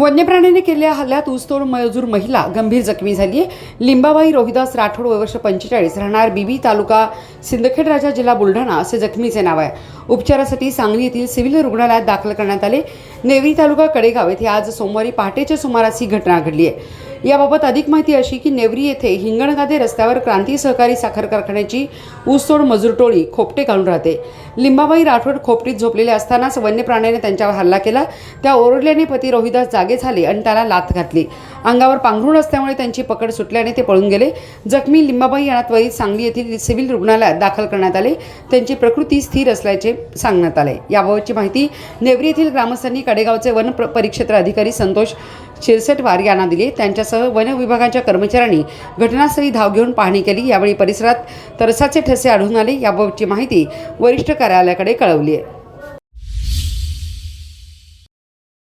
वन्यप्राण्याने केलेल्या हल्ल्यात ऊसतोड मजूर महिला गंभीर जखमी झाली आहे लिंबाबाई रोहिदास राठोड वयवर्ष पंचेचाळीस. राहणार बीबी तालुका सिंदखेड राजा जिल्हा बुलढाणा असे जखमीचे नाव आहे. उपचारासाठी सांगली येथील सिव्हिल रुग्णालयात दाखल करण्यात आले. नेवरी तालुका कडेगाव येथे आज सोमवारी पहाटेच्या सुमारास ही घटना घडली आहे. याबाबत अधिक माहिती अशी की नेवरी येथे हिंगणगादे रस्त्यावर क्रांती सहकारी साखर कारखान्याची ऊसतोड मजूर टोळी खोपटे घालून राहते. लिंबाबाई राठोड खोपटीत झोपलेले असतानाच वन्य प्राण्याने त्यांच्यावर हल्ला केला. त्या ओरडल्याने पती रोहिदास जागे झाले आणि त्याला लाथ घातली. अंगावर पांघरूण असल्यामुळे त्यांची पकड सुटल्याने ते पळून गेले. जखमी लिंबाबाई यांना त्वरित सांगली येथील सिव्हिल रुग्णालयात दाखल करण्यात आले. त्यांची प्रकृती स्थिर असल्याचे सांगण्यात आले. याबाबतची माहिती नेवरी येथील ग्रामस्थांनी कडेगावचे वन परिक्षेत्र अधिकारी संतोष शिरसटवार यांना दिली. त्यांच्यासह वन विभागाच्या कर्मचाऱ्यांनी घटनास्थळी धाव घेऊन पाहणी केली. यावेळी परिसरात तरसाचे ठसे आढळून आले. याबाबतची माहिती वरिष्ठ कार्यालयाकडे कळवली आहे.